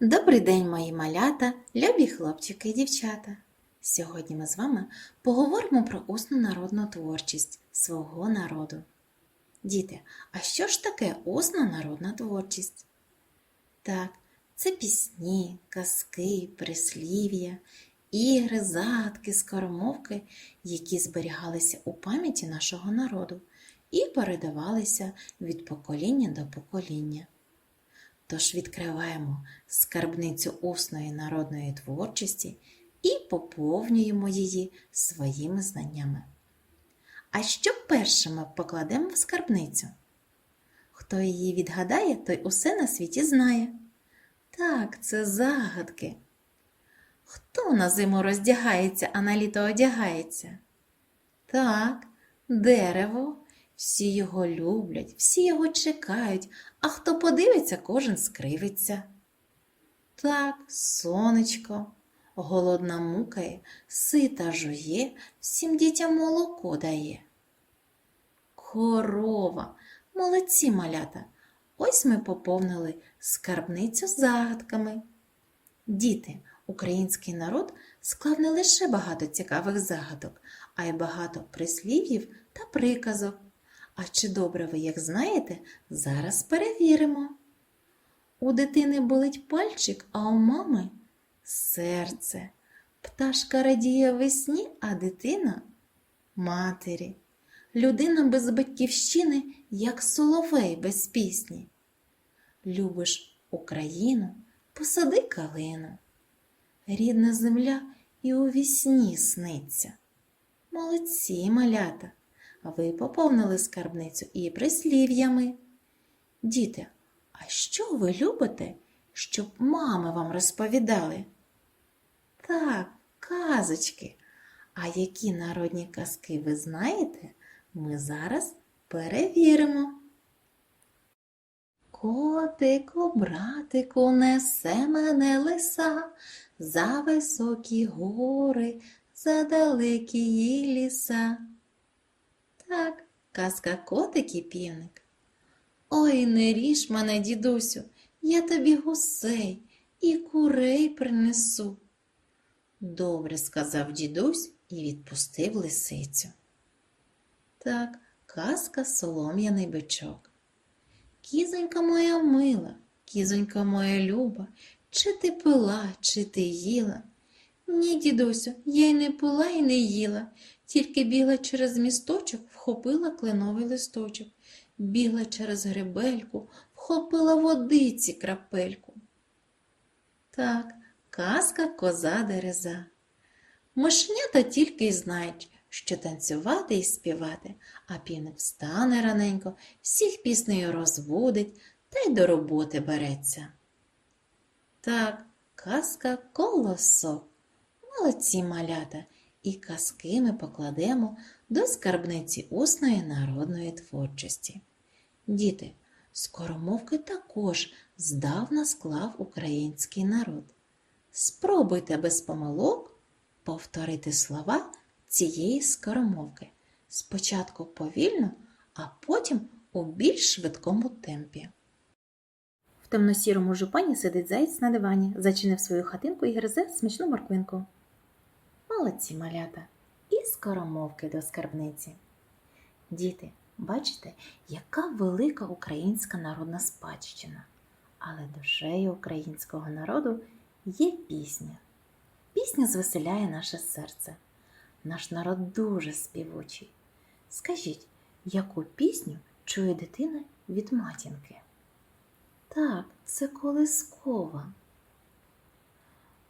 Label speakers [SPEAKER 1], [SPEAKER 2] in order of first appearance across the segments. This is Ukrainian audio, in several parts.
[SPEAKER 1] Добрий день, мої малята, любі хлопчики і дівчата. Сьогодні ми з вами поговоримо про усну народну творчість свого народу. Діти, а що ж таке усна народна творчість? Так, це пісні, казки, прислів'я, ігри, загадки, скоромовки, які зберігалися у пам'яті нашого народу і передавалися від покоління до покоління. Тож відкриваємо скарбницю усної народної творчості і поповнюємо її своїми знаннями. А що першими покладемо в скарбницю? Хто її відгадає, той усе на світі знає. Так, це загадки. Хто на зиму роздягається, а на літо одягається? Так, дерево. Всі його люблять, всі його чекають, а хто подивиться, кожен скривиться. Так, сонечко, голодна мукає, сита жує, всім дітям молоко дає. Корова, молодці малята. Ось ми поповнили скарбницю загадками. Діти, український народ склав не лише багато цікавих загадок, а й багато прислів'їв та приказок. А чи добре ви їх знаєте, зараз перевіримо. У дитини болить пальчик, а у мами серце. Пташка радіє весні, а дитина матері. Людина без батьківщини, як соловей без пісні. Любиш Україну, посади калину. Рідна земля і у вісні сниться. Молодці малята! Ви поповнили скарбницю і прислів'ями. Діти, а що ви любите, щоб мами вам розповідали? Так, казочки. А які народні казки ви знаєте, ми зараз перевіримо. Котику, братику, несе мене лиса за високі гори, за далекі її ліса. Так, казка котик і півник. Ой, не ріж мене, дідусю, я тобі гусей і курей принесу. Добре, сказав дідусь і відпустив лисицю. Так, казка солом'яний бичок. Кізонька моя мила, кізонька моя люба, чи ти пила, чи ти їла? Ні, дідусю, я й не пила й не їла, тільки бігла через місточок, вхопила кленовий листочок, бігла через гребельку, вхопила водиці крапельку. Так, казка коза дереза. Мишнята тільки й знають, що танцювати і співати, а півник встане раненько, всіх піснею розводить та й до роботи береться. Так, казка колосок. Молодці малята, і казки ми покладемо до скарбниці усної народної творчості. Діти, скоромовки також здавна склав український народ. Спробуйте без помилок повторити слова цієї скоромовки. Спочатку повільно, а потім у більш швидкому темпі. В темно-сірому жупані сидить заєць на дивані, зачинив свою хатинку і гризе смачну морквинку. Молодці малята і скоромовки до скарбниці. Діти, бачите, яка велика українська народна спадщина. Але душею українського народу є пісня. Пісня звеселяє наше серце. Наш народ дуже співучий. Скажіть, яку пісню чує дитина від матінки? Так, це колискова.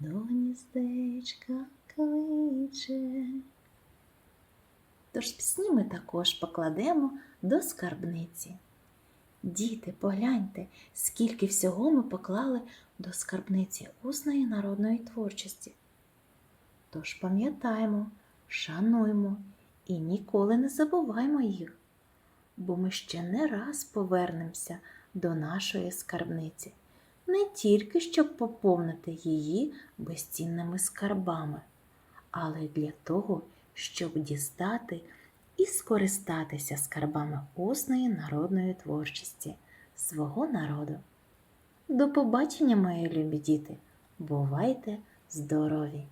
[SPEAKER 1] до гніздечка кличе. Тож пісні ми також покладемо до скарбниці. Діти, погляньте, скільки всього ми поклали до скарбниці усної народної творчості. Тож пам'ятаємо, шануймо і ніколи не забуваймо їх, бо ми ще не раз повернемося до нашої скарбниці, не тільки щоб поповнити її безцінними скарбами, але й для того, щоб дістати і скористатися скарбами усної народної творчості свого народу. До побачення, мої любі діти! Бувайте здорові!